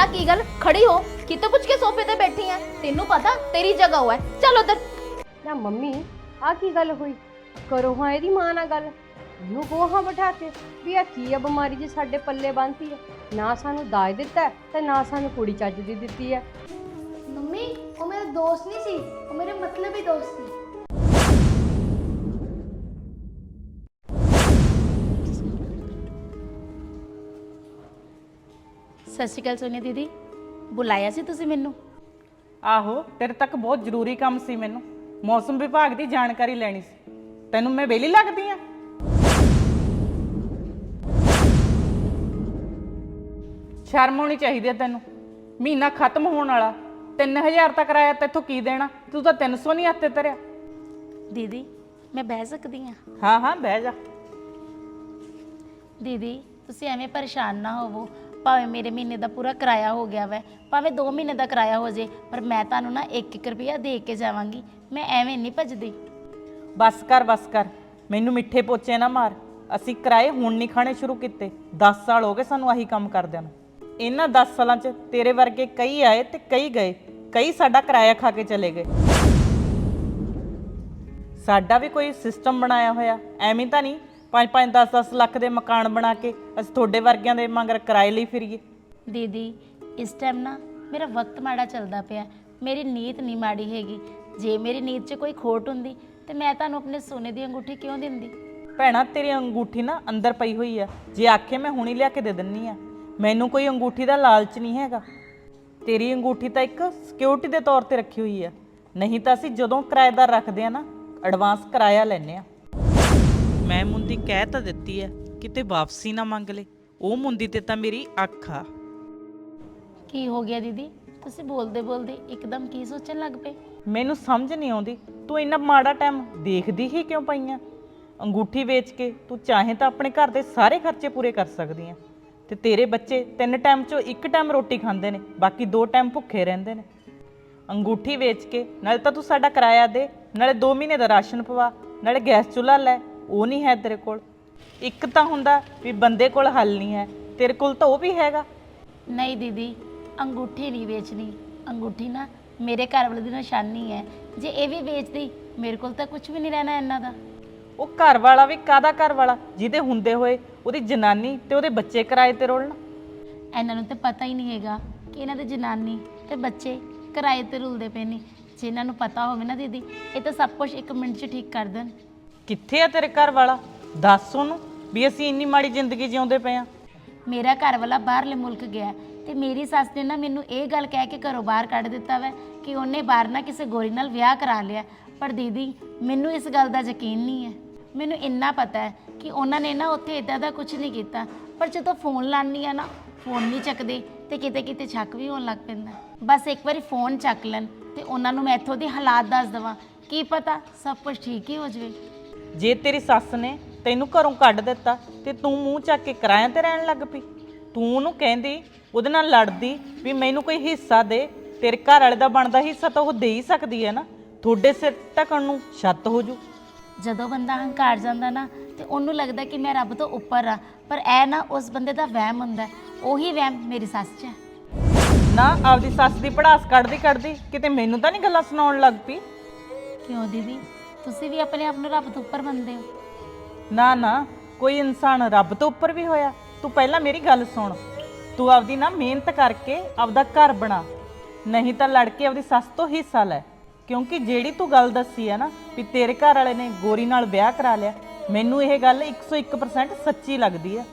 ਨਾ ਕੀ ਗੱਲ? ਖੜੀ ਹੋ। ਕਿਤੋਂ ਪੁੱਛ ਕੇ ਸੋਫੇ ਤੇ ਬੈਠੀ ਐ ਤੈਨੂੰ ਪਤਾ ਤੇਰੀ ਜਗ੍ਹਾ ਐ ਚੱਲ ਉਧਰ। ਨਾ ਮੰਮੀ ਆ ਕੀ ਗੱਲ ਹੋਈ? ਕਰੋ ਹਾਂ ਇਹਦੀ ਮਾਂ ਨਾਲ ਗੱਲ। ਇਹਨੂੰ ਕਹੋ ਹਾਂ ਬਿਠਾ ਕੇ ਵੀ ਆ ਕੀ ਆ ਬਿਮਾਰੀ ਜੀ ਸਾਡੇ ਪੱਲੇ ਬੰਨਤੀ ਹੈ ਨਾ ਸਾਨੂੰ ਦਾਜ ਦਿੱਤਾ ਹੈ, ਤੇ ਨਾ ਸਾਨੂੰ ਕੁੜੀ ਚੱਜ ਦੀ ਦਿੱਤੀ ਹੈ। ਮੰਮੀ ਉਹ ਮੇਰਾ ਦੋਸਤ ਨਹੀਂ ਸੀ। ਉਹ ਮੇਰੇ ਮਤਲਬੀ ਦੋਸਤ ਸੀ। ਸਤਿ ਸ਼੍ਰੀ ਅਕਾਲ ਸੋਨੀਆ ਦੀਦੀ। ਬੁਲਾਇਆ ਸੀ ਤੁਸੀਂ ਮੈਨੂੰ? ਆਹੋ ਤੇਰੇ ਤੱਕ ਬਹੁਤ ਜ਼ਰੂਰੀ ਕੰਮ ਸੀ ਮੈਨੂੰ। ਮੌਸਮ ਵਿਭਾਗ ਦੀ ਜਾਣਕਾਰੀ ਲੈਣੀ ਸੀ। ਤੈਨੂੰ ਮੈਂ ਵੇਲੀ ਲੱਗਦੀ ਆ? ਸ਼ਰਮ ਹੋਣੀ ਚਾਹੀਦੀ ਆ ਤੈਨੂੰ। ਮਹੀਨਾ ਖਤਮ ਹੋਣ ਵਾਲਾ। 3000 ਤੱਕ ਕਰਾਇਆ ਤੈਥੋਂ ਕੀ ਦੇਣਾ? ਤੂੰ ਤਾਂ 300 ਨਹੀਂ ਹੱਥੇ ਤਰਿਆ ਦੀਦੀ ਮੈਂ ਬਹਿ ਸਕਦੀ ਆ। ਹਾਂ ਹਾਂ ਬਹਿ ਜਾ। ਦੀਦੀ ਤੁਸੀਂ ਐਵੇਂ ਪਰੇਸ਼ਾਨ ਨਾ ਹੋਵੋ। ਭਾਵੇਂ ਮੇਰੇ ਮਹੀਨੇ ਦਾ ਪੂਰਾ ਕਿਰਾਇਆ ਹੋ ਗਿਆ ਵੈ, ਭਾਵੇਂ 2 ਮਹੀਨੇ ਦਾ ਕਿਰਾਇਆ ਹੋ ਜੇ, ਪਰ ਮੈਂ ਤੁਹਾਨੂੰ ਨਾ 1-1 ਰੁਪਿਆ ਦੇ ਕੇ ਜਾਵਾਂਗੀ, ਮੈਂ ਐਵੇਂ ਨਹੀਂ ਭੱਜਦੀ। ਬਸ ਕਰ ਬਸ ਕਰ, ਮੈਨੂੰ ਮਿੱਠੇ ਪੋਚੇ ਨਾ ਮਾਰ, ਅਸੀਂ ਕਿਰਾਏ ਹੁਣ ਨਹੀਂ ਖਾਣੇ ਸ਼ੁਰੂ ਕੀਤੇ 10 ਸਾਲ ਹੋ ਗਏ ਸਾਨੂੰ ਆਹੀ ਕੰਮ ਕਰਦਿਆਂ ਨੂੰ। ਇਹਨਾਂ 10 ਸਾਲਾਂ 'ਚ ਤੇਰੇ ਵਰਗੇ ਕਈ ਆਏ ਤੇ ਕਈ ਗਏ, ਕਈ ਸਾਡਾ ਕਿਰਾਇਆ ਖਾ ਕੇ ਚਲੇ ਗਏ। ਸਾਡਾ ਵੀ ਕੋਈ ਸਿਸਟਮ ਬਣਾਇਆ ਹੋਇਆ, ਐਵੇਂ ਤਾਂ ਨਹੀਂ 5-5 10-10 ਲੱਖ ਦੇ ਮਕਾਨ ਬਣਾ ਕੇ ਅਸੀਂ ਤੁਹਾਡੇ ਵਰਗਿਆਂ ਦੇ ਮਗਰ ਕਿਰਾਏ ਲਈ ਫਿਰੀਏ। ਦੀਦੀ ਇਸ ਟਾਈਮ ਨਾ ਮੇਰਾ ਵਕਤ ਮਾੜਾ ਚੱਲਦਾ ਪਿਆ। ਮੇਰੀ ਨੀਤ ਨਹੀਂ ਮਾੜੀ ਹੈਗੀ। ਜੇ ਮੇਰੀ ਨੀਤ 'ਚ ਕੋਈ ਖੋਟ ਹੁੰਦੀ ਤੇ ਮੈਂ ਤੁਹਾਨੂੰ ਆਪਣੇ ਸੋਨੇ ਦੀ ਅੰਗੂਠੀ ਕਿਉਂ ਦਿੰਦੀ? ਭੈਣਾ ਤੇਰੀ ਅੰਗੂਠੀ ਨਾ ਅੰਦਰ ਪਈ ਹੋਈ ਆ। ਜੇ ਆਖੇ ਮੈਂ ਹੁਣੀ ਲਿਆ ਕੇ ਦੇ ਦਿੰਨੀ ਆ। ਮੈਨੂੰ ਕੋਈ ਅੰਗੂਠੀ ਦਾ ਲਾਲਚ ਨਹੀਂ ਹੈਗਾ। ਤੇਰੀ ਅੰਗੂਠੀ ਤਾਂ ਇੱਕ ਸਿਕਿਉਰਿਟੀ ਦੇ ਤੌਰ ਤੇ ਰੱਖੀ ਹੋਈ ਆ। ਨਹੀਂ ਤਾਂ ਅਸੀਂ ਜਦੋਂ ਕਿਰਾਏਦਾਰ ਰੱਖਦੇ ਆ ਨਾ ਐਡਵਾਂਸ ਕਿਰਾਇਆ ਲੈਨੇ ਆ। ਮੁੰਦੀ ਕਹਿ ਤਾਂ ਦਿੱਤੀ ਆ ਕਿਤੇ ਵਾਪਸੀ ਨਾ ਮੰਗ ਲੈ। ਉਹ ਮੁੰਦੀ ਤੇ ਤਾਂ ਮੇਰੀ ਅੱਖ ਆ। ਕੀ ਹੋ ਗਿਆ ਦੀਦੀ? ਤੁਸੀਂ ਬੋਲਦੇ ਬੋਲਦੇ ਇੱਕਦਮ ਕੀ ਸੋਚਣ ਲੱਗ ਪਏ? ਮੈਨੂੰ ਸਮਝ ਨਹੀਂ ਆਉਂਦੀ ਤੂੰ ਇੰਨਾ ਮਾੜਾ ਟਾਈਮ ਦੇਖਦੀ ਹੀ ਕਿਉਂ ਪਈਆਂ ਅੰਗੂਠੀ ਵੇਚ ਕੇ ਤੂੰ ਚਾਹੇ ਤਾਂ ਆਪਣੇ ਘਰ ਦੇ ਸਾਰੇ ਖਰਚੇ ਪੂਰੇ ਕਰ ਸਕਦੀ ਆ ਤੇ ਤੇਰੇ ਬੱਚੇ ਤਿੰਨ ਟਾਈਮ ਚੋਂ ਇੱਕ ਟਾਈਮ ਰੋਟੀ ਖਾਂਦੇ ਨੇ ਬਾਕੀ ਦੋ ਟਾਈਮ ਭੁੱਖੇ ਰਹਿੰਦੇ ਨੇ। ਅੰਗੂਠੀ ਵੇਚ ਕੇ ਨਾਲੇ ਤਾਂ ਤੂੰ ਸਾਡਾ ਕਿਰਾਇਆ ਦੇ ਨਾਲੇ 2 ਮਹੀਨੇ ਦਾ ਰਾਸ਼ਨ ਪਵਾ ਨਾਲੇ ਗੈਸ ਚੁੱਲ੍ਹਾ ਲੈ ਉਹ ਨਹੀਂ ਹੈ ਤੇਰੇ ਕੋਲ। ਇੱਕ ਤਾਂ ਹੁੰਦਾ ਵੀ ਬੰਦੇ ਕੋਲ ਹੱਲ ਨਹੀਂ ਹੈ ਤੇਰੇ ਕੋਲ ਤਾਂ ਉਹ ਵੀ ਹੈਗਾ। ਨਹੀਂ ਦੀਦੀ ਅੰਗੂਠੀ ਨਹੀਂ ਵੇਚਣੀ। ਅੰਗੂਠੀ ਨਾ ਮੇਰੇ ਘਰ ਵਾਲੇ ਦੀ ਨਿਸ਼ਾਨੀ ਹੈ। ਜੇ ਇਹ ਵੀ ਵੇਚਦੀ ਮੇਰੇ ਕੋਲ ਤਾਂ ਕੁਝ ਵੀ ਨਹੀਂ ਰਹਿਣਾ ਇਹਨਾਂ ਦਾ। ਉਹ ਘਰ ਵਾਲਾ ਵੀ ਕਾਦਾ ਘਰ ਵਾਲਾ? ਜਿਹਦੇ ਹੁੰਦੇ ਹੋਏ ਉਹਦੀ ਜਨਾਨੀ ਤੇ ਉਹਦੇ ਬੱਚੇ ਕਿਰਾਏ ਤੇ ਰੋਲਣ। ਇਹਨਾਂ ਨੂੰ ਤਾਂ ਪਤਾ ਹੀ ਨਹੀਂ ਹੈਗਾ ਕਿ ਇਹਨਾਂ ਦੇ ਜਨਾਨੀ ਤੇ ਬੱਚੇ ਕਿਰਾਏ ਤੇ ਰੁਲਦੇ ਪਏ ਨੇ। ਜੇ ਇਹਨਾਂ ਨੂੰ ਪਤਾ ਹੋਵੇ ਨਾ ਦੀਦੀ ਇਹ ਤਾਂ ਸਭ ਕੁਝ ਇੱਕ ਮਿੰਟ 'ਚ ਠੀਕ ਕਰ ਦੇਣ। ਕਿੱਥੇ ਆ ਤੇਰੇ ਘਰ ਵਾਲਾ? ਦੱਸ ਉਹਨੂੰ ਵੀ ਅਸੀਂ ਇੰਨੀ ਮਾੜੀ ਜ਼ਿੰਦਗੀ ਜਿਉਂਦੇ ਪਏ ਆ। ਮੇਰਾ ਘਰ ਵਾਲਾ ਬਾਹਰਲੇ ਮੁਲਕ ਗਿਆ ਤੇ ਮੇਰੀ ਸੱਸ ਨੇ ਨਾ ਮੈਨੂੰ ਇਹ ਗੱਲ ਕਹਿ ਕੇ ਘਰੋਂ ਬਾਹਰ ਕੱਢ ਦਿੱਤਾ ਵੈ ਕਿ ਉਹਨੇ ਬਾਹਰ ਨਾ ਕਿਸੇ ਗੋਰੀ ਨਾਲ ਵਿਆਹ ਕਰਾ ਲਿਆ। ਪਰ ਦੀਦੀ, ਮੈਨੂੰ ਇਸ ਗੱਲ ਦਾ ਯਕੀਨ ਨਹੀਂ ਹੈ। ਮੈਨੂੰ ਇੰਨਾ ਪਤਾ ਹੈ ਕਿ ਉਹਨਾਂ ਨੇ ਨਾ ਉੱਥੇ ਇਦਾਂ ਦਾ ਕੁਝ ਨਹੀਂ ਕੀਤਾ। ਪਰ ਜਦੋਂ ਫੋਨ ਲਾਣੀ ਆ ਨਾ, ਫੋਨ ਨਹੀਂ ਚੱਕਦੇ ਤੇ ਕਿਤੇ ਕਿਤੇ ਸ਼ੱਕ ਵੀ ਹੋਣ ਲੱਗ ਪੈਂਦਾ। ਬਸ ਇੱਕ ਵਾਰੀ ਫੋਨ ਚੱਕ ਲੈਣ ਤੇ ਉਹਨਾਂ ਨੂੰ ਮੈਂ ਇੱਥੋਂ ਦੇ ਹਾਲਾਤ ਦੱਸ ਦਵਾਂ। ਕੀ ਪਤਾ ਸਭ ਕੁਝ ਠੀਕ ਹੀ ਹੋ ਜਾਵੇ। ਜੇ ਤੇਰੀ ਸੱਸ ਨੇ ਤੈਨੂੰ ਘਰੋਂ ਕੱਢ ਦਿੱਤਾ ਤੇ ਤੂੰ ਮੂੰਹ ਚੱਕ ਕੇ ਕਿਰਾਇਆਂ ਤੇ ਰਹਿਣ ਲੱਗ ਪਈ। ਤੂੰ ਉਹਨੂੰ ਕਹਿੰਦੀ ਉਹਦੇ ਨਾਲ ਲੜਦੀ ਵੀ ਮੈਨੂੰ ਕੋਈ ਹਿੱਸਾ ਦੇ ਤੇਰੇ ਘਰ ਵਾਲੇ ਦਾ ਬਣਦਾ ਹਿੱਸਾ ਤਾਂ ਉਹ ਦੇ ਹੀ ਸਕਦੀ ਹੈ ਨਾ। ਤੁਹਾਡੇ ਸਿਰ ਢਕਣ ਨੂੰ ਛੱਤ ਹੋ ਜੂ। ਜਦੋਂ ਬੰਦਾ ਹੰਕਾਰ ਜਾਂਦਾ ਨਾ ਤੇ ਉਹਨੂੰ ਲੱਗਦਾ ਕਿ ਮੈਂ ਰੱਬ ਤੋਂ ਉੱਪਰ ਆ ਪਰ ਇਹ ਨਾ ਉਸ ਬੰਦੇ ਦਾ ਵਹਿਮ ਹੁੰਦਾ ਹੈ। ਉਹੀ ਵਹਿਮ ਮੇਰੀ ਸੱਸ 'ਚ ਹੈ। ਨਾ ਆਪਦੀ ਸੱਸ ਦੀ ਪੜਾਸ ਕੱਢਦੀ ਕੱਢਦੀ ਕਿਤੇ ਮੈਨੂੰ ਤਾਂ ਨਹੀਂ ਗੱਲਾਂ ਸੁਣਾਉਣ ਲੱਗ ਪਈ? ਕਿਉਂ ਦੀਦੀ? ਤੁਸੀਂ ਵੀ ਆਪਣੇ ਆਪ ਨੂੰ ਰੱਬ ਤੋਂ ਉੱਪਰ ਮੰਨਦੇ ਹੋ? ਨਾ ਨਾ ਕੋਈ ਇਨਸਾਨ ਰੱਬ ਤੋਂ ਉੱਪਰ ਵੀ ਹੋਇਆ। ਤੂੰ ਪਹਿਲਾਂ ਮੇਰੀ ਗੱਲ ਸੁਣ। ਤੂੰ ਆਪਦੀ ਨਾ ਮਿਹਨਤ ਕਰਕੇ ਆਪਦਾ ਘਰ ਬਣਾ। ਨਹੀਂ ਤਾਂ ਲੜ ਕੇ ਆਪਦੀ ਸੱਸ ਤੋਂ ਹਿੱਸਾ ਲੈ। ਕਿਉਂਕਿ ਜਿਹੜੀ ਤੂੰ ਗੱਲ ਦੱਸੀ ਹੈ ਨਾ ਵੀ ਤੇਰੇ ਘਰ ਵਾਲੇ ਨੇ ਗੋਰੀ ਨਾਲ ਵਿਆਹ ਕਰਾ ਲਿਆ ਮੈਨੂੰ ਇਹ ਗੱਲ 101% ਸੱਚੀ ਲੱਗਦੀ ਹੈ।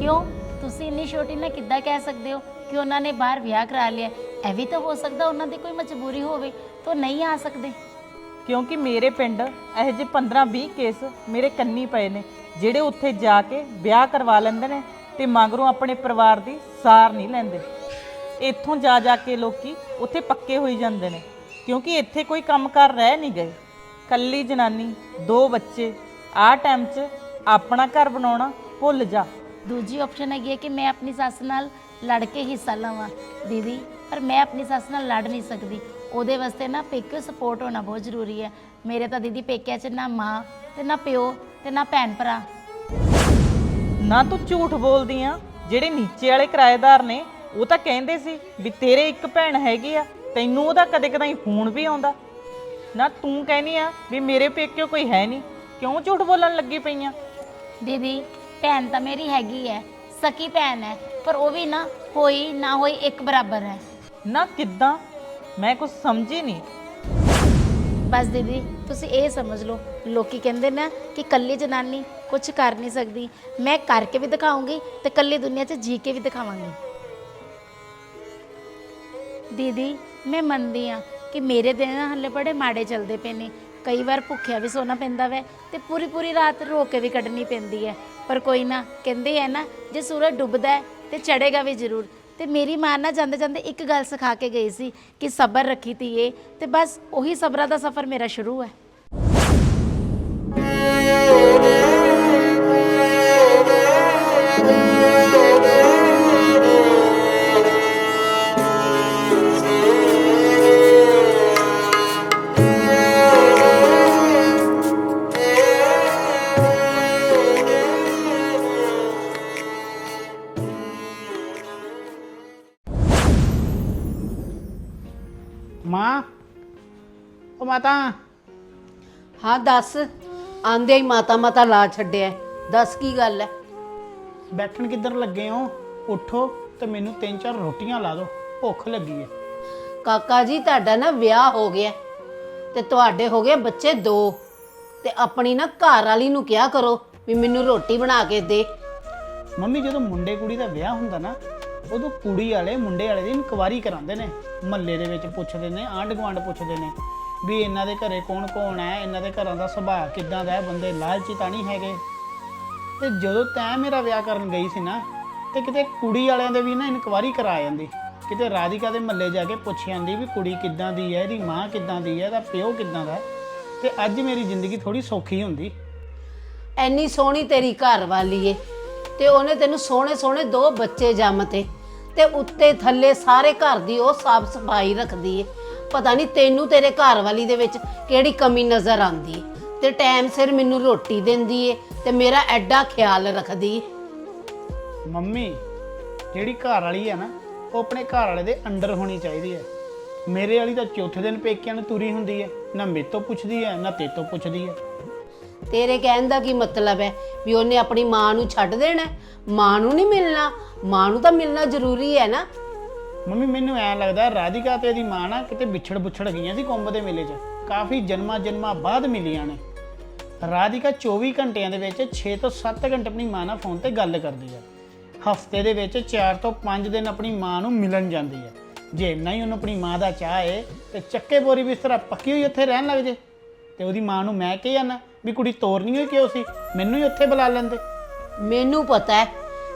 ਕਿਉਂ? ਤੁਸੀਂ ਇੰਨੀ ਛੋਟੀ ਨਾ ਕਿੱਦਾਂ ਕਹਿ ਸਕਦੇ ਹੋ ਕਿ ਉਹਨਾਂ ਨੇ ਬਾਹਰ ਵਿਆਹ ਕਰਾ ਲਿਆ? ਇਹ ਵੀ ਤਾਂ ਹੋ ਸਕਦਾ ਉਹਨਾਂ ਦੀ ਕੋਈ ਮਜਬੂਰੀ ਹੋਵੇ ਤਾਂ ਨਹੀਂ ਆ ਸਕਦੇ। ਕਿਉਂਕਿ ਮੇਰੇ ਪਿੰਡ ਇਹੋ ਜਿਹੇ 15-20 ਕੇਸ ਮੇਰੇ ਕੰਨੀ ਪਏ ਨੇ, ਜਿਹੜੇ ਉੱਥੇ ਜਾ ਕੇ ਵਿਆਹ ਕਰਵਾ ਲੈਂਦੇ ਨੇ ਤੇ ਮਗਰੋਂ ਆਪਣੇ ਪਰਿਵਾਰ ਦੀ ਸਾਰ ਨਹੀਂ ਲੈਂਦੇ। ਇੱਥੋਂ ਜਾ ਜਾ ਕੇ ਲੋਕੀ ਉੱਥੇ ਪੱਕੇ ਹੋਈ ਜਾਂਦੇ ਨੇ, ਕਿਉਂਕਿ ਇੱਥੇ ਕੋਈ ਕੰਮਕਾਰ ਰਹਿ ਨਹੀਂ ਗਏ। ਕੱਲੀ ਜਨਾਨੀ, ਦੋ ਬੱਚੇ, ਆਹ ਟਾਈਮ 'ਚ ਆਪਣਾ ਘਰ ਬਣਾਉਣਾ ਭੁੱਲ ਜਾ। ਦੂਜੀ ਆਪਸ਼ਨ ਹੈਗੀ ਹੈ ਕਿ ਮੈਂ ਆਪਣੀ ਸੱਸ ਨਾਲ ਲੜ ਕੇ ਹਿੱਸਾ ਲਵਾਂ। ਦੀਦੀ, ਪਰ ਮੈਂ ਆਪਣੀ ਸੱਸ ਨਾਲ ਲੜ ਨਹੀਂ ਸਕਦੀ। ਉਹਦੇ ਵਾਸਤੇ ਨਾ ਪੇਕੇ ਸਪੋਰਟ ਹੋਣਾ ਬਹੁਤ ਜ਼ਰੂਰੀ ਹੈ। ਮੇਰੇ ਤਾਂ ਦੀਦੀ ਪੇਕਿਆਂ 'ਚ ਨਾ ਮਾਂ ਤੇ ਨਾ ਪਿਓ ਤੇ ਨਾ ਭੈਣ ਭਰਾ। ਨਾ ਤੂੰ ਝੂਠ ਬੋਲਦੀ ਆ। ਜਿਹੜੇ ਨੀਚੇ ਵਾਲੇ ਕਿਰਾਏਦਾਰ ਨੇ ਉਹ ਤਾਂ ਕਹਿੰਦੇ ਸੀ ਵੀ ਤੇਰੇ ਇੱਕ ਭੈਣ ਹੈਗੀ ਆ ਤੈਨੂੰ ਉਹਦਾ ਕਦੇ ਕਦਾਈ ਫੋਨ ਵੀ ਆਉਂਦਾ। ਨਾ ਤੂੰ ਕਹਿਨੀ ਆ ਵੀ ਮੇਰੇ ਪੇਕਿਓ ਕੋਈ ਹੈ ਨਹੀਂ। ਕਿਉਂ ਝੂਠ ਬੋਲਣ ਲੱਗੀ ਪਈਆਂ ਦੀਦੀ ਭੈਣ ਤਾਂ ਮੇਰੀ ਹੈਗੀ ਹੈ ਸਕੀ ਭੈਣ ਹੈ ਪਰ ਉਹ ਵੀ ਨਾ ਹੋਈ ਨਾ ਹੋਈ ਇੱਕ ਬਰਾਬਰ ਹੈ ਨਾ ਕਿੱਦਾਂ? ਮੈਂ ਕੁਝ ਸਮਝੀ ਨਹੀਂ। ਬਸ ਦੀਦੀ, ਤੁਸੀਂ ਇਹ ਸਮਝ ਲਓ, ਲੋਕੀ ਕਹਿੰਦੇ ਨਾ ਕਿ ਕੱਲੀ ਜਨਾਨੀ ਕੁਝ ਕਰ ਨਹੀਂ ਸਕਦੀ। ਮੈਂ ਕਰਕੇ ਵੀ ਦਿਖਾਉਂਗੀ ਤੇ ਕੱਲੀ ਦੁਨੀਆ 'ਚ ਜੀ ਕੇ ਵੀ ਦਿਖਾਵਾਂਗੀ। ਦੀਦੀ, ਮੈਂ ਮੰਨਦੀ ਆ ਕਿ ਮੇਰੇ ਦਿਨ ਨਾ ਹਲੇ ਬੜੇ ਮਾੜੇ ਚੱਲਦੇ ਪਏ ਨੇ। ਕਈ ਵਾਰ ਭੁੱਖਿਆ ਵੀ ਸੋਣਾ ਪੈਂਦਾ ਵੈ ਤੇ ਪੂਰੀ ਪੂਰੀ ਰਾਤ ਰੋ ਕੇ ਵੀ ਕੱਢਣੀ ਪੈਂਦੀ ਹੈ। ਪਰ ਕੋਈ ਨਾ, ਕਹਿੰਦੇ ਆ ਨਾ, ਜੇ ਸੂਰਜ ਡੁੱਬਦਾ ਹੈ ਤੇ ਚੜੇਗਾ ਵੀ ਜ਼ਰੂਰ। ਤੇ ਮੇਰੀ ਮਾਂ ਨਾ ਜਾਂਦੇ ਜਾਂਦੇ ਇੱਕ ਗੱਲ ਸਿਖਾ ਕੇ ਗਈ ਸੀ ਕਿ ਸਬਰ ਰੱਖੀ ਧੀਏ ਤੇ ਬਸ ਉਹੀ ਸਬਰਾਂ ਦਾ ਸਫ਼ਰ ਮੇਰਾ ਸ਼ੁਰੂ ਹੈ। ਮਾਂ ਉਹ ਮਾਤਾ। ਹਾਂ ਦੱਸ। ਆਂਦੇ ਹੀ ਮਾਤਾ ਮਾਤਾ ਲਾ ਛੱਡਿਆ। ਦੱਸ ਕੀ ਗੱਲ ਹੈ ਬੈਠਣ ਕਿੱਧਰ ਲੱਗੇ ਹੋ? ਉੱਠੋ ਤੇ ਮੈਨੂੰ ਤਿੰਨ ਚਾਰ ਰੋਟੀਆਂ ਲਾ ਦਿਓ। ਭੁੱਖ ਲੱਗੀ ਹੈ ਕਾਕਾ ਜੀ ਤੁਹਾਡਾ ਨਾ ਵਿਆਹ ਹੋ ਗਿਆ। ਤੇ ਤੁਹਾਡੇ ਹੋ ਗਏ ਬੱਚੇ ਦੋ। ਤੇ ਆਪਣੀ ਨਾ ਘਰ ਵਾਲੀ ਨੂੰ ਕਿਹਾ ਕਰੋ ਵੀ ਮੈਨੂੰ ਰੋਟੀ ਬਣਾ ਕੇ ਦੇ। ਮੰਮੀ ਜਦੋਂ ਮੁੰਡੇ ਕੁੜੀ ਦਾ ਵਿਆਹ ਹੁੰਦਾ ਨਾ ਉਦੋਂ ਕੁੜੀ ਵਾਲੇ, ਮੁੰਡੇ ਵਾਲੇ ਦੀ ਇਨਕੁਆਰੀ ਕਰਾਉਂਦੇ ਨੇ। ਮਹੱਲੇ ਦੇ ਵਿੱਚ ਪੁੱਛਦੇ ਨੇ, ਆਂਢ ਗੁਆਂਢ ਪੁੱਛਦੇ ਨੇ ਵੀ ਇਹਨਾਂ ਦੇ ਘਰੇ ਕੌਣ ਕੌਣ ਹੈ, ਇਹਨਾਂ ਦੇ ਘਰਾਂ ਦਾ ਸੁਭਾਅ ਕਿੱਦਾਂ ਦਾ ਹੈ, ਬੰਦੇ ਲਾਲਚੀ ਤਾਂ ਨਹੀਂ ਹੈਗੇ। ਤੇ ਜਦੋਂ ਤੈਂ ਮੇਰਾ ਵਿਆਹ ਕਰਨ ਗਈ ਸੀ ਨਾ, ਤੇ ਕਿਤੇ ਕੁੜੀ ਵਾਲਿਆਂ ਦੇ ਵੀ ਨਾ ਇਨਕੁਆਰੀ ਕਰਾ ਜਾਂਦੀ। ਕਿਤੇ ਰਾਧਿਕਾ ਦੇ ਮਹੱਲੇ ਜਾ ਕੇ ਪੁੱਛ ਜਾਂਦੀ ਵੀ ਕੁੜੀ ਕਿੱਦਾਂ ਦੀ ਹੈ, ਇਹਦੀ ਮਾਂ ਕਿੱਦਾਂ ਦੀ ਹੈ, ਇਹਦਾ ਪਿਓ ਕਿੱਦਾਂ ਦਾ ਹੈ। ਤੇ ਅੱਜ ਮੇਰੀ ਜ਼ਿੰਦਗੀ ਥੋੜੀ ਸੌਖੀ ਹੁੰਦੀ। ਐਨੀ ਸੋਹਣੀ ਤੇਰੀ ਘਰ ਵਾਲੀ ਏ, ਤੇ ਉਹਨੇ ਤੈਨੂੰ ਸੋਹਣੇ ਸੋਹਣੇ ਦੋ ਬੱਚੇ ਜੰਮਤੇ। ਤੇ ਉੱਤੇ ਥੱਲੇ ਸਾਰੇ ਘਰ ਦੀ ਉਹ ਸਾਫ਼ ਸਫ਼ਾਈ ਰੱਖਦੀ ਏ। ਪਤਾ ਨਹੀਂ ਤੈਨੂੰ ਤੇਰੇ ਘਰ ਵਾਲੀ ਦੇ ਵਿੱਚ ਕਿਹੜੀ ਕਮੀ ਨਜ਼ਰ ਆਂਦੀ ਏ ਤੇ ਟਾਈਮ ਸਿਰ ਮੈਨੂੰ ਰੋਟੀ ਦਿੰਦੀ ਏ ਤੇ ਮੇਰਾ ਐਡਾ ਖਿਆਲ ਰੱਖਦੀ। ਏ ਮੰਮੀ, ਜਿਹੜੀ ਘਰ ਵਾਲੀ ਹੈ ਨਾ, ਉਹ ਆਪਣੇ ਘਰ ਵਾਲੇ ਦੇ ਅੰਡਰ ਹੋਣੀ ਚਾਹੀਦੀ ਹੈ ਮੇਰੇ ਵਾਲੀ ਤਾਂ ਚੌਥੇ ਦਿਨ ਪੇਕਿਆਂ ਨੂੰ ਤੁਰੀ ਹੁੰਦੀ ਹੈ ਨਾ ਮੇਰੇ ਤੋਂ ਪੁੱਛਦੀ ਹੈ ਨਾ ਤੇ ਤੋਂ ਪੁੱਛਦੀ ਹੈ ਤੇਰੇ ਕਹਿਣ ਦਾ ਕੀ ਮਤਲਬ ਹੈ? ਵੀ ਉਹਨੇ ਆਪਣੀ ਮਾਂ ਨੂੰ ਛੱਡ ਦੇਣਾ? ਹੈ? ਮਾਂ ਨੂੰ ਨਹੀਂ ਮਿਲਣਾ? ਮਾਂ ਨੂੰ ਤਾਂ ਮਿਲਣਾ ਜ਼ਰੂਰੀ ਹੈ ਨਾ? ਮੰਮੀ, ਮੈਨੂੰ ਐ ਲੱਗਦਾ ਰਾਧਿਕਾ ਤੇ ਇਹਦੀ ਮਾਂ ਨਾ ਕਿਤੇ ਵਿਛੜ ਬੁਛੜ ਗਈਆਂ ਸੀ ਕੁੰਭ ਦੇ ਮੇਲੇ 'ਚ। ਕਾਫੀ ਜਨਮਾਂ ਜਨਮਾਂ ਬਾਅਦ ਮਿਲੀਆਂ ਨੇ। ਰਾਧਿਕਾ 24 ਘੰਟਿਆਂ ਦੇ ਵਿੱਚ 6 ਤੋਂ 7 ਘੰਟੇ ਆਪਣੀ ਮਾਂ ਨਾਲ ਫੋਨ ਤੇ ਗੱਲ ਕਰਦੀ ਹੈ। ਹਫ਼ਤੇ ਦੇ ਵਿੱਚ 4 ਤੋਂ 5 ਦਿਨ ਆਪਣੀ ਮਾਂ ਨੂੰ ਮਿਲਣ ਜਾਂਦੀ ਹੈ। ਜੇ ਇੰਨਾ ਹੀ ਉਹਨੂੰ ਆਪਣੀ ਮਾਂ ਦਾ ਚਾਹ ਏ, ਤੇ ਚੱਕੇ ਬੋਰੀ ਬਿਸਤਰਾ ਪੱਕੀ ਹੋਈ ਉੱਥੇ ਰਹਿਣ ਲੱਗ ਜੇ। ਤੇ ਉਹਦੀ ਮਾਂ ਨੂੰ ਮੈਂ ਕੀ ਜਾਣਾ ਵੀ ਕੁੜੀ ਤੋਰਨੀ ਹੋਈ ਕਿਉਂ ਸੀ? ਮੈਨੂੰ ਹੀ ਉੱਥੇ ਬੁਲਾ ਲੈਂਦੇ। ਮੈਨੂੰ ਪਤਾ ਹੈ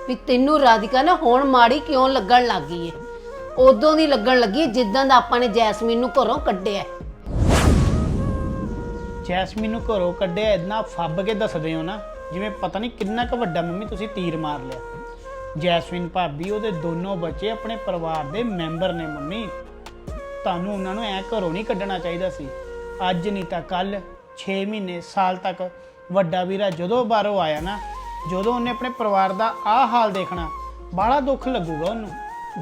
ਵੀ ਤੈਨੂੰ ਰਾਧਿਕਾ ਨਾ ਹੁਣ ਮਾੜੀ ਕਿਉਂ ਲੱਗਣ ਲੱਗੀ ਏ। ਉਦੋਂ ਦੀ ਲੱਗਣ ਲੱਗੀ ਜਿੱਦਾਂ ਦਾ ਆਪਾਂ ਨੇ ਜੈਸਮੀਨ ਨੂੰ ਘਰੋਂ ਕੱਢਿਆ ਜੈਸਮੀਨ ਨੂੰ ਘਰੋਂ ਕੱਢਿਆ ਇਦਾਂ ਫੱਬ ਕੇ ਦੱਸਦੇ ਹੋ ਨਾ ਜਿਵੇਂ ਪਤਾ ਨਹੀਂ ਕਿੰਨਾ ਕੁ ਵੱਡਾ ਮੰਮੀ ਤੁਸੀਂ ਤੀਰ ਮਾਰ ਲਿਆ। ਜੈਸਮੀਨ ਭਾਬੀ ਉਹਦੇ ਦੋਨੋਂ ਬੱਚੇ ਆਪਣੇ ਪਰਿਵਾਰ ਦੇ ਮੈਂਬਰ ਨੇ ਮੰਮੀ। ਤੁਹਾਨੂੰ ਉਹਨਾਂ ਨੂੰ ਐ ਘਰੋਂ ਨਹੀਂ ਕੱਢਣਾ ਚਾਹੀਦਾ ਸੀ। ਅੱਜ ਨਹੀਂ ਤਾਂ ਕੱਲ 6 ਮਹੀਨੇ ਸਾਲ ਤੱਕ ਵੱਡਾ ਵੀਰਾ ਜਦੋਂ ਬਾਹਰੋਂ ਆਇਆ ਨਾ ਜਦੋਂ ਉਹਨੇ ਆਪਣੇ ਪਰਿਵਾਰ ਦਾ ਆਹ ਹਾਲ ਦੇਖਣਾ ਬਾਹਲਾ ਦੁੱਖ ਲੱਗੂਗਾ ਉਹਨੂੰ।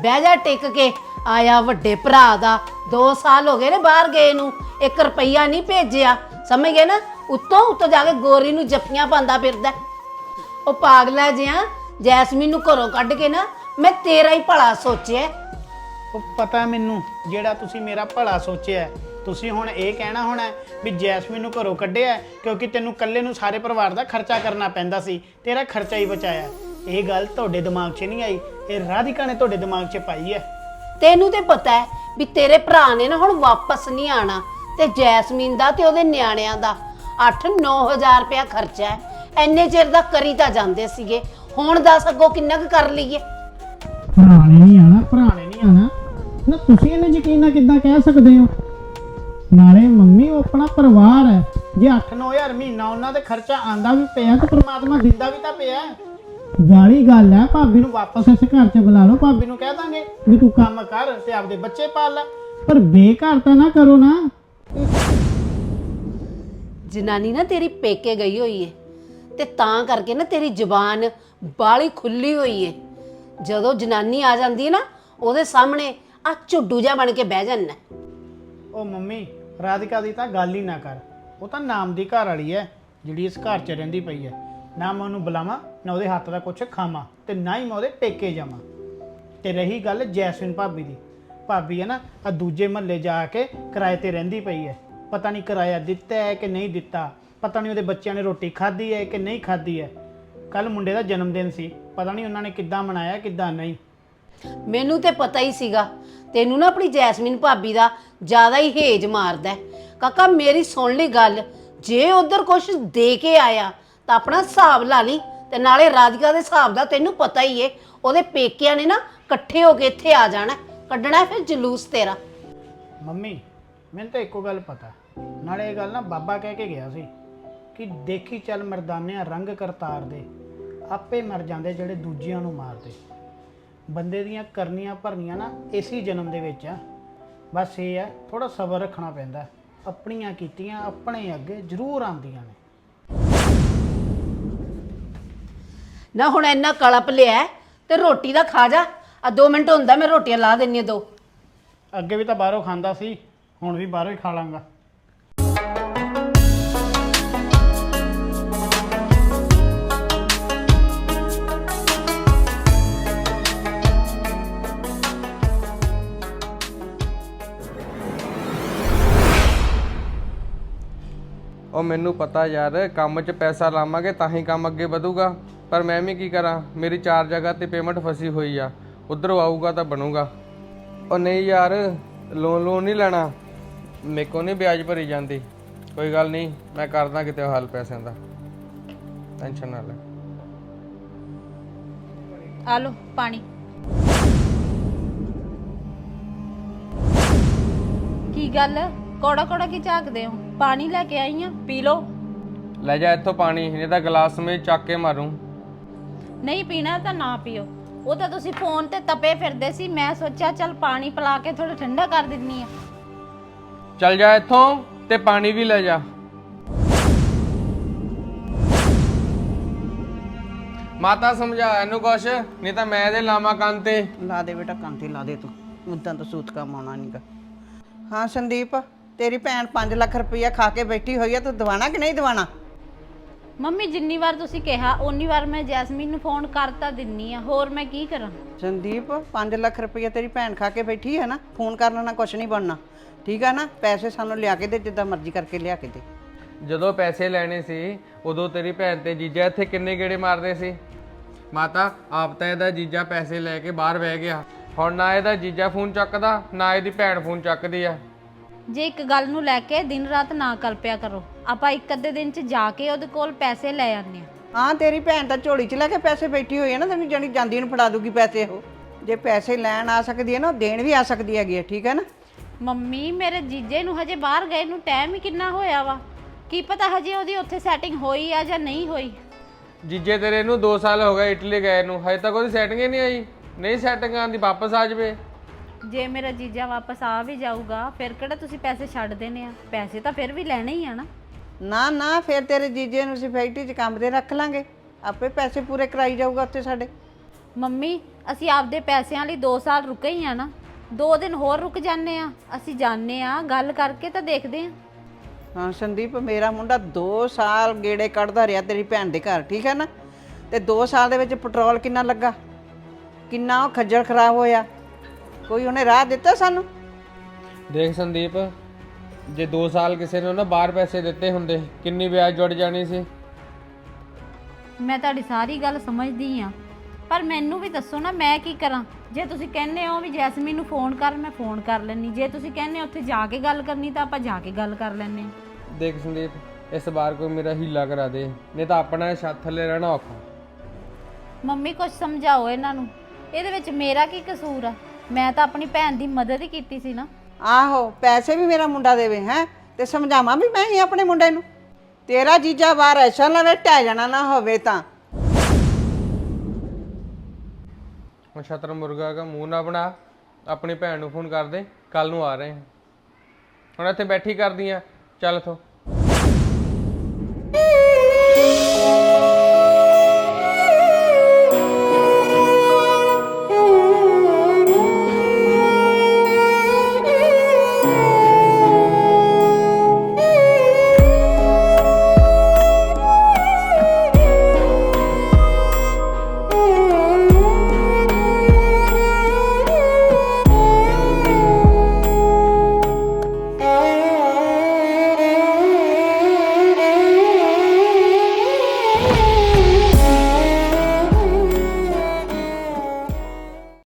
ਬਹਿ ਜਾ ਟਿਕ ਕੇ ਆਇਆ ਵੱਡੇ ਭਰਾ ਦਾ 2 ਸਾਲ ਹੋ ਗਏ ਨੇ ਬਾਹਰ ਗਏ ਨੂੰ 1 ਰੁਪਈਆ ਨਹੀਂ ਭੇਜਿਆ। ਸਮਝ ਗਏ ਨਾ? ਉੱਤੋਂ ਉੱਤੋਂ ਜਾ ਕੇ ਗੋਰੀ ਨੂੰ ਜੱਫੀਆਂ ਪਾਉਂਦਾ ਫਿਰਦਾ। ਉਹ ਪਾਗਲਾ ਜਿਹਾ ਜੈਸਮੀਨ ਨੂੰ ਘਰੋਂ ਕੱਢ ਕੇ ਨਾ ਮੈਂ ਤੇਰਾ ਹੀ ਭਲਾ ਸੋਚਿਆ। ਉਹ ਪਤਾ ਮੈਨੂੰ ਜਿਹੜਾ ਤੁਸੀਂ ਮੇਰਾ ਭਲਾ ਸੋਚਿਆ। ਤੁਸੀਂ ਹੁਣ ਇਹ ਕਹਿਣਾ ਹੋਣਾ ਵੀ ਜੈਸਮੀਨ ਨੂੰ ਘਰੋਂ ਕੱਢਿਆ ਕਿਉਂਕਿ ਤੈਨੂੰ ਇਕੱਲੇ ਨੂੰ ਸਾਰੇ ਪਰਿਵਾਰ ਦਾ ਖਰਚਾ ਕਰਨਾ ਪੈਂਦਾ ਸੀ ਤੇਰਾ ਖਰਚਾ ਹੀ ਬਚਾਇਆ ਇਹ ਗੱਲ ਤੁਹਾਡੇ ਦਿਮਾਗ 'ਚ ਨਹੀਂ ਆਈ ਇਹ ਰਾਧਿਕਾ ਨੇ ਤੁਹਾਡੇ ਦਿਮਾਗ 'ਚ ਪਾਈ ਹੈ। ਤੈਨੂੰ ਤੇ ਪਤਾ ਹੈ ਵੀ ਤੇਰੇ ਭਰਾ ਨੇ ਨਾ ਹੁਣ ਵਾਪਸ ਨਹੀਂ ਆਣਾ ਤੇ ਜੈਸਮੀਨ ਦਾ ਤੇ ਉਹਦੇ ਨਿਆਣਿਆਂ ਦਾ। 8-9000 ਰੁਪਇਆ ਖਰਚਾ ਹੈ ਐਨੇ ਚਿਰ ਦਾ ਕਰੀ ਤਾਂ ਜਾਂਦੇ ਸੀਗੇ ਹੁਣ ਦੱਸ ਅੱਗੋਂ ਕਿੰਨਾ ਕੁ ਕਰ ਲਈਏ? ਭਰਾ ਨੇ ਨਹੀਂ ਆਣਾ ਭਰਾ ਨੇ ਨਹੀਂ ਆਣਾ। ਨਾ ਤੁਸੀਂ ਇਹਨੇ ਯਕੀਨ ਨਾਲ ਕਿੱਦਾਂ ਕਹਿ ਸਕਦੇ ਹੋ? ਨਾਲੇ ਮੰਮੀ, ਉਹ ਆਪਣਾ ਪਰਿਵਾਰ ਹੈ। ਜੇ 8-9000 ਮਹੀਨਾ ਉਹਨਾਂ ਦੇ ਖਰਚਾ ਆਂਦਾ ਵੀ ਪਿਆ ਤੇ ਪ੍ਰਮਾਤਮਾ ਦਿੰਦਾ ਵੀ ਤਾਂ ਪਿਆ। ਗਾਲੀ ਗੱਲ ਹੈ, ਭਾਬੀ ਨੂੰ ਵਾਪਸ ਇਸ ਘਰ 'ਚ ਬੁਲਾ ਲਓ। ਭਾਬੀ ਨੂੰ ਕਹਿ ਦਾਂਗੇ ਵੀ ਤੂੰ ਕੰਮ ਕਰ ਤੇ ਆਪਦੇ ਬੱਚੇ ਪਾਲ ਲੈ। ਪਰ ਬੇਘਰ ਤਾਂ ਨਾ ਕਰੋ ਨਾ। ਜਨਾਨੀ ਨਾ ਤੇਰੀ ਪੇਕੇ ਗਈ ਹੋਈ ਏ ਤੇ ਤਾਂ ਕਰਕੇ ਨਾ ਤੇਰੀ ਜ਼ੁਬਾਨ ਬਾਲੀ ਖੁੱਲੀ ਹੋਈ ਏ। ਜਦੋਂ ਜਨਾਨੀ ਆ ਜਾਂਦੀ ਹੈ ਨਾ, ਉਹਦੇ ਸਾਹਮਣੇ ਆ ਝੁੱਡੂ ਜਿਹਾ ਬਣ ਕੇ ਬਹਿ ਜਾਂਦਾ। ਉਹ ਮੰਮੀ, ਰਾਧਿਕਾ ਦੀ ਤਾਂ ਗੱਲ ਹੀ ਨਾ ਕਰ। ਉਹ ਤਾਂ ਨਾਮ ਦੀ ਘਰ ਵਾਲੀ ਹੈ ਜਿਹੜੀ ਇਸ ਘਰ 'ਚ ਰਹਿੰਦੀ ਪਈ ਹੈ ਨਾ ਮੈਂ ਉਹਨੂੰ ਬੁਲਾਵਾਂ, ਨਾ ਉਹਦੇ ਹੱਥ ਦਾ ਕੁਝ ਖਾਵਾਂ ਤੇ ਨਾ ਹੀ ਮੈਂ ਉਹਦੇ ਪੇਕੇ ਜਾਵਾਂ। ਤੇ ਰਹੀ ਗੱਲ ਜੈਸਮਿਨ ਭਾਬੀ ਦੀ। ਭਾਬੀ ਹੈ ਨਾ ਆ ਦੂਜੇ ਮਹੱਲੇ ਜਾ ਕੇ ਕਿਰਾਏ ਤੇ ਰਹਿੰਦੀ ਪਈ ਹੈ ਪਤਾ ਨਹੀਂ ਕਿਰਾਇਆ ਦਿੱਤਾ ਹੈ ਕਿ ਨਹੀਂ ਦਿੱਤਾ। ਪਤਾ ਨਹੀਂ ਉਹਦੇ ਬੱਚਿਆਂ ਨੇ ਰੋਟੀ ਖਾਧੀ ਹੈ ਕਿ ਨਹੀਂ ਖਾਧੀ ਹੈ ਕੱਲ ਮੁੰਡੇ ਦਾ ਜਨਮ ਦਿਨ ਸੀ, ਪਤਾ ਨਹੀਂ ਉਹਨਾਂ ਨੇ ਕਿੱਦਾਂ ਮਨਾਇਆ, ਕਿੱਦਾਂ ਨਹੀਂ। ਮੈਨੂੰ ਤੇ ਪਤਾ ਹੀ ਸੀਗਾ। ਤੈਨੂੰ ਨਾ ਆਪਣੀ ਜੈਸਮੀਨ ਭਾਬੀ ਦਾ ਜ਼ਿਆਦਾ ਹੀ ਹੇਜ ਮਾਰਦਾ ਹੈ। ਕਾਕਾ, ਮੇਰੀ ਸੁਣ ਲਈ ਗੱਲ। ਜੇ ਉਧਰ ਕੁਝ ਦੇ ਕੇ ਆਇਆ, ਤਾਂ ਆਪਣਾ ਹਿਸਾਬ ਲਾ ਲਈ। ਤੇ ਨਾਲੇ ਰਾਧਿਕਾ ਦੇ ਹਿਸਾਬ ਦਾ ਤੈਨੂੰ ਪਤਾ ਹੀ ਏ। ਉਹਦੇ ਪੇਕਿਆਂ ਨੇ ਨਾ ਇਕੱਠੇ ਹੋ ਕੇ ਇੱਥੇ ਆ ਜਾਣਾ ਕੱਢਣਾ ਫਿਰ ਜਲੂਸ ਤੇਰਾ। ਮੰਮੀ, ਮੈਨੂੰ ਤਾਂ ਇੱਕੋ ਗੱਲ ਪਤਾ। ਨਾਲੇ ਇਹ ਗੱਲ ਨਾ ਬਾਬਾ ਕਹਿ ਕੇ ਗਿਆ ਸੀ ਕਿ ਦੇਖੀ ਚੱਲ ਮਰਦਾਨਿਆਂ ਰੰਗ ਕਰਤਾਰ ਦੇ। ਆਪੇ ਮਰ ਜਾਂਦੇ ਜਿਹੜੇ ਦੂਜਿਆਂ ਨੂੰ ਮਾਰਦੇ। ਬੰਦੇ ਦੀਆਂ ਕਰਨੀਆਂ ਭਰਨੀਆਂ ਨਾ ਇਸੇ ਜਨਮ ਦੇ ਵਿੱਚ ਆ। ਬਸ ਇਹ ਹੈ ਥੋੜਾ ਸਬਰ ਰੱਖਣਾ ਪੈਂਦਾ। ਆਪਣੀਆਂ ਕੀਤੀਆਂ ਆਪਣੇ ਅੱਗੇ ਜ਼ਰੂਰ ਆਉਂਦੀਆਂ ਨੇ। ਨਾ ਹੁਣ ਇੰਨਾ ਕਲਪ ਲਿਆ ਹੈ ਤੇ ਰੋਟੀ ਦਾ ਖਾ ਜਾ। ਆ 2 ਮਿੰਟ ਹੁੰਦਾ ਮੈਂ ਰੋਟੀਆਂ ਲਾ ਦਿੰਨੀ ਆ ਦੋ। ਅੱਗੇ ਵੀ ਤਾਂ ਬਾਹਰੋਂ ਖਾਂਦਾ ਸੀ ਹੁਣ ਵੀ ਬਾਹਰੋਂ ਹੀ ਖਾ ਲਾਂਗਾ। ਉਹ ਮੈਨੂੰ ਪਤਾ ਯਾਰ, ਕੰਮ 'ਚ ਪੈਸਾ ਲਾਵਾਂਗੇ ਤਾਂ ਹੀ ਕੰਮ ਅੱਗੇ ਵਧੂਗਾ। ਪਰ ਮੈਂ ਵੀ ਕੀ ਕਰਾਂ, ਮੇਰੀ ਚਾਰ ਜਗ੍ਹਾ ਤੇ ਪੇਮੈਂਟ ਫਸੀ ਹੋਈ ਆ। ਉਧਰੋਂ ਆਊਗਾ ਤਾਂ ਬਣੂਗਾ। ਉਹ ਨਹੀਂ ਯਾਰ ਲੋਨ ਲੋਨ ਨਹੀਂ ਲੈਣਾ। ਮੇਰੇ ਕੋ ਨਹੀਂ ਵਿਆਜ ਭਰੀ ਜਾਂਦੀ। ਕੋਈ ਗੱਲ ਨਹੀਂ, ਮੈਂ ਕਰਦਾ ਕਿਤੇ ਹੱਲ ਪੈਸਿਆਂ ਦਾ। ਟੈਨਸ਼ਨ ਨਾ ਲੈ। ਆ ਲੋ ਪਾਣੀ। ਕੀ ਗੱਲ ਕੋੜਾ ਕੋੜਾ ਕੀ ਝਾਕਦੇ ਹੋ? ਪਾਣੀ ਲੈ ਕੇ ਆਈ ਆ ਪੀ ਲੋ ਲੈ ਜਾ ਇੱਥੋਂ ਪਾਣੀ ਨਹੀਂ ਤਾਂ ਗਲਾਸ ਮੇ ਚੱਕ ਕੇ ਮਾਰੂੰ। ਨਹੀਂ ਪੀਣਾ ਤਾਂ ਨਾ ਪੀਓ। ਉਹ ਤਾਂ ਤੁਸੀਂ ਫੋਨ ਤੇ ਤਪੇ ਫਿਰਦੇ ਸੀ ਮੈਂ ਸੋਚਿਆ ਚੱਲ ਪਾਣੀ ਪਿਲਾ ਕੇ ਥੋੜਾ ਠੰਡਾ ਕਰ ਦਿੰਨੀ ਆ। ਚੱਲ ਜਾ ਇੱਥੋਂ ਤੇ ਪਾਣੀ ਵੀ ਲੈ ਜਾ। ਮਾਤਾ ਸਮਝਾ ਇਹਨੂੰ ਕੁਛ ਨਹੀਂ ਤਾਂ ਮੈਂ ਇਹਦੇ ਲਾਵਾਂ ਕੰਨ ਤੇ। ਲਾ ਦੇ ਬੇਟਾ ਕੰਨ ਤੇ ਲਾ ਦੇ ਤੂੰ। ਉਦਾਂ ਤਾਂ ਸੂਤ ਕੰਮ ਆਉਣਾ ਨਹੀਂਗਾ ਹਾਂ ਸੰਦੀਪ ਤੇਰੀ ਭੈਣ 5 ਲੱਖ ਰੁਪਈਆ ਖਾ ਕੇ ਬੈਠੀ ਹੋਈ ਆ ਤੂੰ ਦਵਾਣਾ ਕਿ ਨਹੀਂ ਦਵਾਣਾ? ਮੰਮੀ ਜਿੰਨੀ ਵਾਰ ਤੁਸੀਂ ਕਿਹਾ ਓਨੀ ਵਾਰ ਮੈਂ ਜੈਸਮੀਨ ਨੂੰ ਫੋਨ ਕਰਤਾ ਦਿੰਨੀ ਆ। ਹੋਰ ਮੈਂ ਕੀ ਕਰਾਂ? ਸੰਦੀਪ 5 ਲੱਖ ਰੁਪਈਆ ਤੇਰੀ ਭੈਣ ਖਾ ਕੇ ਬੈਠੀ ਹੈ ਨਾ ਫੋਨ ਕਰਨ ਨਾਲ ਕੁਝ ਨਹੀਂ ਬਣਨਾ। ਠੀਕ ਆ ਨਾ? ਪੈਸੇ ਸਾਨੂੰ ਲਿਆ ਕੇ ਦੇ ਜਿੱਦਾਂ ਮਰਜ਼ੀ ਕਰਕੇ ਲਿਆ ਕੇ ਦੇ। ਜਦੋਂ ਪੈਸੇ ਲੈਣੇ ਸੀ ਉਦੋਂ ਤੇਰੀ ਭੈਣ ਤੇ ਜੀਜਾ ਇੱਥੇ ਕਿੰਨੇ ਗੇੜੇ ਮਾਰਦੇ ਸੀ? ਮਾਤਾ ਆਪ ਤਾਂ ਇਹਦਾ ਜੀਜਾ ਪੈਸੇ ਲੈ ਕੇ ਬਾਹਰ ਬਹਿ ਗਿਆ। ਹੁਣ ਨਾ ਇਹਦਾ ਜੀਜਾ ਫੋਨ ਚੱਕਦਾ ਨਾ ਇਹਦੀ ਭੈਣ ਫੋਨ ਚੱਕਦੀ ਆ। ਜੇ ਇੱਕ ਗੱਲ ਨੂੰ ਲੈ ਕੇ ਦਿਨ ਰਾਤ ਨਾ ਕਲਪਿਆ ਕਰੋ ਆਪਾਂ ਇੱਕ ਅੱਧੇ ਦਿਨ ਚ ਜਾ ਕੇ ਉਹਦੇ ਕੋਲ ਪੈਸੇ ਲੈ ਆਉਂਦੇ ਆ ਹਾਂ ਤੇਰੀ ਭੈਣ ਤਾਂ ਝੋਲੀ 'ਚ ਲੈ ਕੇ ਪੈਸੇ ਬੈਠੀ ਹੋਈ ਹੈ ਨਾ ਤੈਨੂੰ ਜਾਣੀ ਜਾਂਦੀ ਨੂੰ ਫੜਾ ਦੂਗੀ ਪੈਸੇ ਉਹ। ਜੇ ਪੈਸੇ ਲੈਣ ਆ ਸਕਦੀ ਹੈ ਨਾ ਉਹ ਦੇਣ ਵੀ ਆ ਸਕਦੀ ਹੈਗੀ ਹੈ ਠੀਕ ਹੈ ਨਾ? ਮੰਮੀ ਮੇਰੇ ਜੀਜੇ ਨੂੰ ਹਜੇ ਬਾਹਰ ਗਏ ਨੂੰ ਟਾਈਮ ਹੀ ਕਿੰਨਾ ਹੋਇਆ ਵਾ? ਕੀ ਪਤਾ ਹਜੇ ਉਹਦੀ ਉੱਥੇ ਸੈਟਿੰਗ ਹੋਈ ਆ ਜਾਂ ਨਹੀਂ ਹੋਈ? ਜੀਜੇ ਤੇਰੇ ਨੂੰ 2 ਸਾਲ ਹੋ ਗਏ ਇਟਲੀ ਗਏ ਨੂੰ ਹਜੇ ਤੱਕ ਉਹਦੀ ਸੈਟਿੰਗ ਹੀ ਨਹੀਂ ਆਈ। ਨਹੀਂ ਸੈਟਿੰਗ ਆਂਦੀ ਵਾਪਸ ਆ ਜਾਵੇ। ਜੇ ਮੇਰਾ ਜੀਜਾ ਵਾਪਸ ਆ ਵੀ ਜਾਊਗਾ ਫਿਰ ਕਿਹੜਾ ਤੁਸੀਂ ਪੈਸੇ ਛੱਡ ਦੇਣੇ ਆ? ਪੈਸੇ ਤਾਂ ਫਿਰ ਵੀ ਲੈਣੇ ਹੀ ਆ ਨਾ। ਨਾ ਨਾ ਫਿਰ ਤੇਰੇ ਜੀਜੇ ਨੂੰ ਅਸੀਂ ਫੈਕਟਰੀ 'ਚ ਕੰਮ ਤੇ ਰੱਖ ਲਾਂਗੇ। ਆਪੇ ਪੈਸੇ ਪੂਰੇ ਕਰਾਈ ਜਾਊਗਾ ਉੱਥੇ ਸਾਡੇ। ਮੰਮੀ ਅਸੀਂ ਆਪਦੇ ਪੈਸਿਆਂ ਲਈ 2 ਸਾਲ ਰੁਕੇ ਹੀ ਆ ਨਾ। 2 ਦਿਨ ਹੋਰ ਰੁਕ ਜਾਂਦੇ ਆ। ਅਸੀਂ ਜਾਣਦੇ ਆ ਗੱਲ ਕਰਕੇ ਤਾਂ ਦੇਖਦੇ ਆ। ਹਾਂ ਸੰਦੀਪ ਮੇਰਾ ਮੁੰਡਾ 2 ਸਾਲ ਗੇੜੇ ਕੱਢਦਾ ਰਿਹਾ ਤੇਰੀ ਭੈਣ ਦੇ ਘਰ ਠੀਕ ਹੈ ਨਾ? ਤੇ 2 ਸਾਲ ਦੇ ਵਿੱਚ ਪੈਟਰੋਲ ਕਿੰਨਾ ਲੱਗਾ? ਕਿੰਨਾ ਉਹ ਖੱਜਲ ਖਰਾਬ ਹੋਇਆ। ਕੋਈ ਉਹਨੇ ਰਾਹ ਦਿੱਤਾ ਸਾਨੂੰ? ਦੇਖ ਸੰਦੀਪ ਜੇ 2 ਸਾਲ ਕਿਸੇ ਨੂੰ ਨਾ ਬਾਹਰ ਪੈਸੇ ਦਿੱਤੇ ਹੁੰਦੇ ਕਿੰਨੀ ਵਿਆਜ ਜੁੜ ਜਾਣੀ ਸੀ? ਮੈਂ ਤੁਹਾਡੀ ਸਾਰੀ ਗੱਲ ਸਮਝਦੀ ਆ ਪਰ ਮੈਨੂੰ ਵੀ ਦੱਸੋ ਨਾ ਮੈਂ ਕੀ ਕਰਾਂ? ਜੇ ਤੁਸੀਂ ਕਹਿੰਦੇ ਹੋ ਵੀ ਜੈਸਮੀਨ ਨੂੰ ਫੋਨ ਕਰ ਮੈਂ ਫੋਨ ਕਰ ਲੈਣੀ ਜੇ ਤੁਸੀਂ ਕਹਿੰਦੇ ਹੋ ਉੱਥੇ ਜਾ ਕੇ ਗੱਲ ਕਰਨੀ ਤਾਂ ਆਪਾਂ ਜਾ ਕੇ ਗੱਲ ਕਰ ਲੈਣੇ ਦੇਖ ਸੰਦੀਪ ਇਸ ਵਾਰ ਕੋਈ ਮੇਰਾ ਹੀਲਾ ਕਰਾ ਦੇ ਨਹੀਂ ਤਾਂ ਆਪਣਾ ਛੱਤ ਥੱਲੇ ਰਹਿਣਾ ਔਖਾ। ਮੰਮੀ ਕੁਝ ਸਮਝਾਓ ਇਹਨਾਂ ਨੂੰ। ਇਹਦੇ ਵਿੱਚ ਮੇਰਾ ਕੀ ਕਸੂਰ ਆ? ਮੈਂ ਤਾਂ ਆਪਣੀ ਭੈਣ ਦੀ ਮਦਦ ਹੀ ਕੀਤੀ ਸੀ ਨਾ। ਆਹੋ ਪੈਸੇ ਵੀ ਮੇਰਾ ਮੁੰਡਾ ਦੇਵੇ ਹੈ? ਤੇ ਸਮਝਾਵਾਂ ਵੀ ਮੈਂ ਹੀ ਆਪਣੇ ਮੁੰਡੇ ਨੂੰ? ਤੇਰਾ ਜੀਜਾ ਬਾਹਰ ਐਸਾ ਲਵੇ ਟਹਿ ਜਾਣਾ ਨਾ ਹੋਵੇ ਤਾਂ। ਹੁਣ ਛਤਰ ਮੁਰਗਾ ਦਾ ਮੂੰਹ ਨਾ ਬਣਾ ਆਪਣੀ ਭੈਣ ਨੂੰ ਫੋਨ ਕਰ ਦੇ ਕੱਲ ਨੂੰ ਆ ਰਹੇ ਹਾਂ। ਹੁਣ ਇੱਥੇ ਬੈਠੀ ਕਰਦੀ ਆ ਚੱਲ ਥੋ